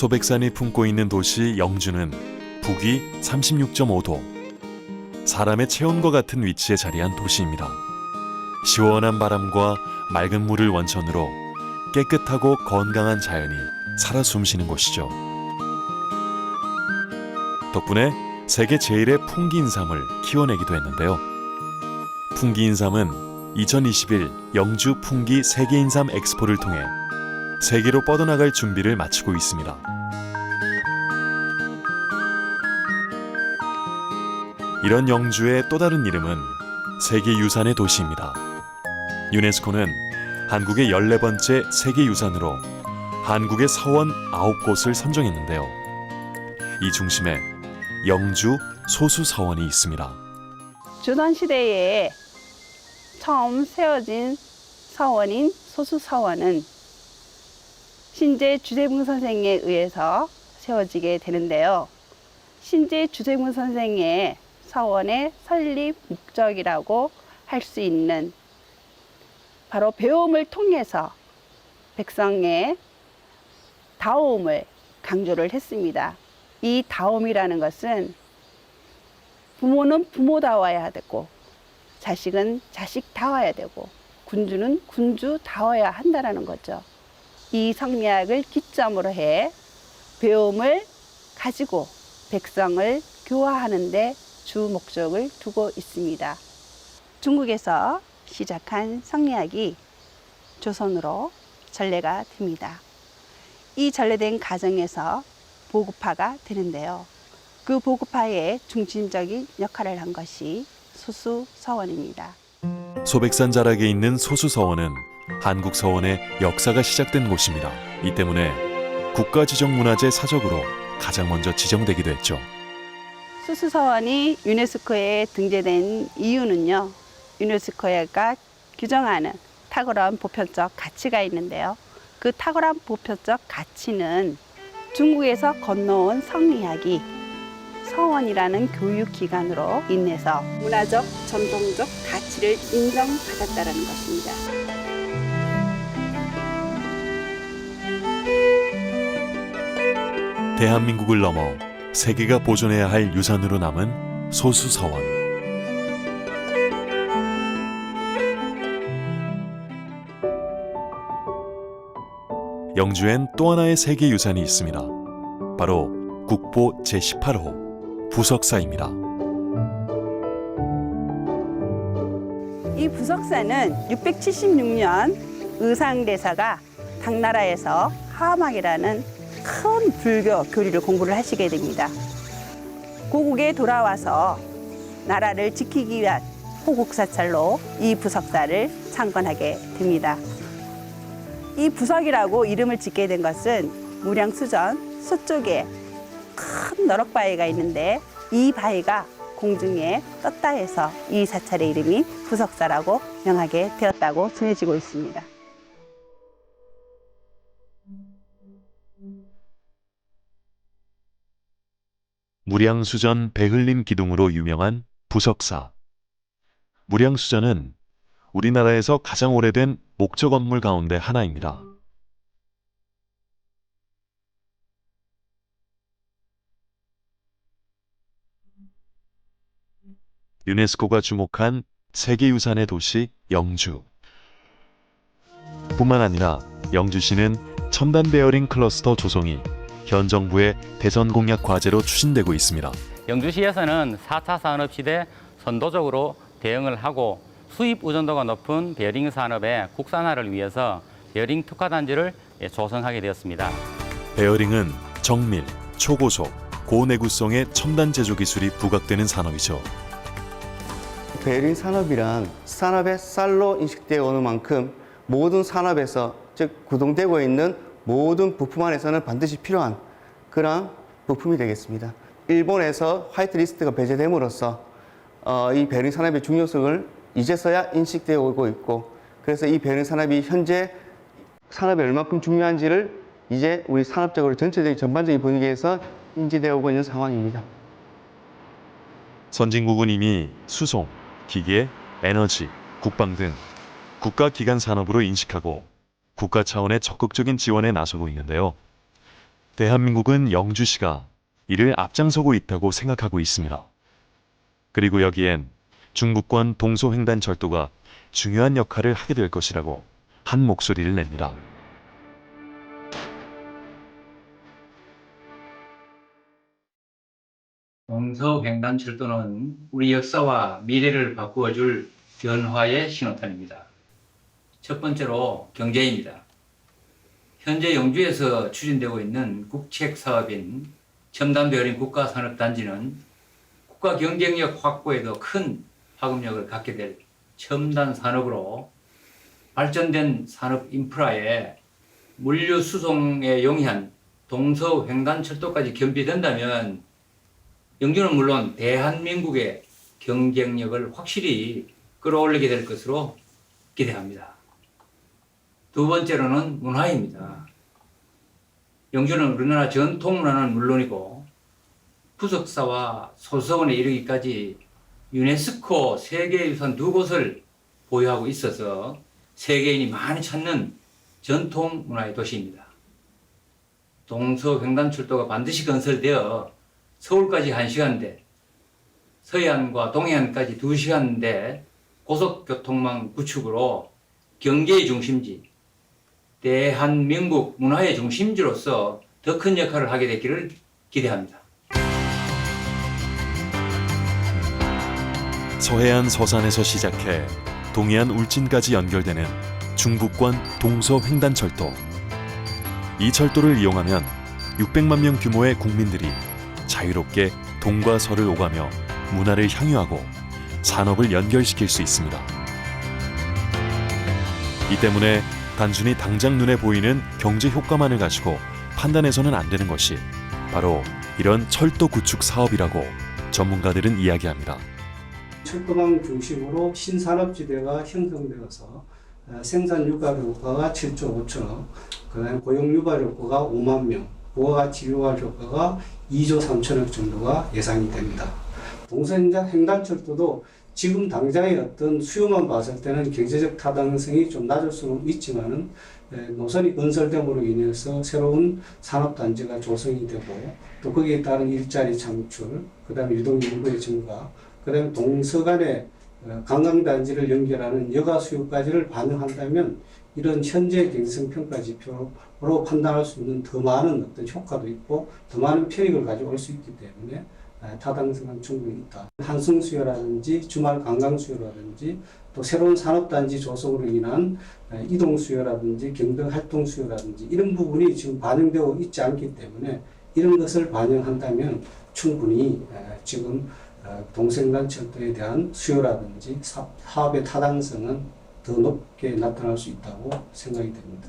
소백산이 품고 있는 도시 영주는 북위 36.5도, 사람의 체온과 같은 위치에 자리한 도시입니다. 시원한 바람과 맑은 물을 원천으로 깨끗하고 건강한 자연이 살아 숨쉬는 곳이죠. 덕분에 세계 제일의 풍기인삼을 키워내기도 했는데요. 풍기인삼은 2021 영주 풍기 세계인삼 엑스포를 통해 세계로 뻗어나갈 준비를 마치고 있습니다. 이런 영주의 또 다른 이름은 세계유산의 도시입니다. 유네스코는 한국의 14번째 세계유산으로 한국의 서원 9곳을 선정했는데요. 이 중심에 영주 소수 서원이 있습니다. 조선시대에 처음 세워진 서원인 소수 서원은 신제 주세붕 선생에 의해서 세워지게 되는데요. 신제 주세붕 선생의 서원의 설립 목적이라고 할 수 있는 바로 배움을 통해서 백성의 다움을 강조를 했습니다. 이 다움이라는 것은 부모는 부모다워야 되고 자식은 자식다워야 되고 군주는 군주다워야 한다라는 거죠. 이 성리학을 기점으로 해 배움을 가지고 백성을 교화하는데 주 목적을 두고 있습니다. 중국에서 시작한 성리학이 조선으로 전래가 됩니다. 이 전래된 가정에서 보급화가 되는데요. 그 보급화의 중심적인 역할을 한 것이 수수서원입니다. 소백산 자락에 있는 소수서원은 한국 서원의 역사가 시작된 곳입니다. 이 때문에 국가지정문화재 사적으로 가장 먼저 지정되기도 했죠. 수수서원이 유네스코에 등재된 이유는요. 유네스코가 규정하는 탁월한 보편적 가치가 있는데요. 그 탁월한 보편적 가치는 중국에서 건너온 성리학이 서원이라는 교육기관으로 인해서 문화적, 전통적 가치를 인정받았다는 것입니다. 대한민국을 넘어 세계가 보존해야 할 유산으로 남은 소수 서원. 영주엔 또 하나의 세계 유산이 있습니다. 바로 국보 제18호 부석사입니다. 이 부석사는 676년 의상대사가 당나라에서 하막이라는 큰 불교 교리를 공부를 하시게 됩니다. 고국에 돌아와서 나라를 지키기 위한 호국사찰로 이 부석사를 창건하게 됩니다. 이 부석이라고 이름을 짓게 된 것은 무량수전 서쪽에 큰 너럭바위가 있는데 이 바위가 공중에 떴다 해서 이 사찰의 이름이 부석사라고 명하게 되었다고 전해지고 있습니다. 무량수전 배흘림 기둥으로 유명한 부석사. 무량수전은 우리나라에서 가장 오래된 목조 건물 가운데 하나입니다. 유네스코가 주목한 세계유산의 도시 영주. 뿐만 아니라 영주시는 첨단 베어링 클러스터 조성이 현 정부의 대선 공약 과제로 추진되고 있습니다. 영주시에서는 4차 산업시대 선도적으로 대응을 하고 수입 의존도가 높은 베어링 산업의 국산화를 위해서 베어링 특화단지를 조성하게 되었습니다. 베어링은 정밀, 초고속, 고내구성의 첨단 제조 기술이 부각되는 산업이죠. 베어링 산업이란 산업의 쌀로 인식되어 오는 만큼 모든 산업에서 즉 구동되고 있는 모든 부품 안에서는 반드시 필요한 그러한 부품이 되겠습니다. 일본에서 화이트리스트가 배제됨으로써 어, 이 베어링 산업의 중요성을 이제서야 인식되어 오고 있고 그래서 이 베어링 산업이 현재 산업이 얼마큼 중요한지를 이제 우리 산업적으로 전체적인 전반적인 분위기에서 인지되어 오고 있는 상황입니다. 선진국은 이미 수송, 기계, 에너지, 국방 등 국가 기관 산업으로 인식하고 국가 차원의 적극적인 지원에 나서고 있는데요. 대한민국은 영주시가 이를 앞장서고 있다고 생각하고 있습니다. 그리고 여기엔 중부권 동서횡단 철도가 중요한 역할을 하게 될 것이라고 한 목소리를 냅니다. 동서횡단 철도는 우리 역사와 미래를 바꾸어줄 변화의 신호탄입니다. 첫 번째로 경제입니다. 현재 영주에서 추진되고 있는 국책 사업인 첨단 베어링 국가산업단지는 국가 경쟁력 확보에도 큰 파급력을 갖게 될 첨단 산업으로 발전된 산업 인프라에 물류 수송에 용이한 동서 횡단 철도까지 겸비된다면 영주는 물론 대한민국의 경쟁력을 확실히 끌어올리게 될 것으로 기대합니다. 두 번째로는 문화입니다. 영주는 우리나라 전통 문화는 물론이고 부석사와 소서원에 이르기까지 유네스코 세계유산 두 곳을 보유하고 있어서 세계인이 많이 찾는 전통 문화의 도시입니다. 동서 횡단철도가 반드시 건설되어 서울까지 1시간대, 서해안과 동해안까지 2시간대 고속교통망 구축으로 경제의 중심지, 대한민국 문화의 중심지로서 더 큰 역할을 하게 되기를 기대합니다. 서해안 서산에서 시작해 동해안 울진까지 연결되는 중부권 동서횡단철도. 이 철도를 이용하면 600만 명 규모의 국민들이 자유롭게 동과 서를 오가며 문화를 향유하고 산업을 연결시킬 수 있습니다. 이 때문에 단순히 당장 눈에 보이는 경제 효과만을 가지고 판단해서는 안 되는 것이 바로 이런 철도 구축 사업이라고 전문가들은 이야기합니다. 철도망 중심으로 신산업지대가 형성되어서 어, 생산 유발 효과가 7조 5천억, 그다음에 고용 유발 효과가 5만 명, 부가가치 유발 효과가 2조 3천억 정도가 예상이 됩니다. 동서행단 횡단철도도 지금 당장의 어떤 수요만 봤을 때는 경제적 타당성이 좀 낮을 수는 있지만은 에, 노선이 건설됨으로 인해서 새로운 산업단지가 조성이 되고 또 거기에 따른 일자리 창출, 그 다음에 유동 인구의 증가, 그 다음에 동서 간의 어, 관광단지를 연결하는 여가 수요까지를 반영한다면 이런 현재 경제성 평가 지표로 판단할 수 있는 더 많은 어떤 효과도 있고 더 많은 편익을 가져올 수 있기 때문에 아, 타당성은 충분히 있다. 한승 수요라든지 주말 관광 수요라든지 또 새로운 산업단지 조성으로 인한 아, 이동 수요라든지 경등 활동 수요라든지 이런 부분이 지금 반영되고 있지 않기 때문에 이런 것을 반영한다면 충분히 아, 지금 어, 동생단 철도에 대한 수요라든지 사- 사업의 타당성은 더 높게 나타날 수 있다고 생각이 됩니다.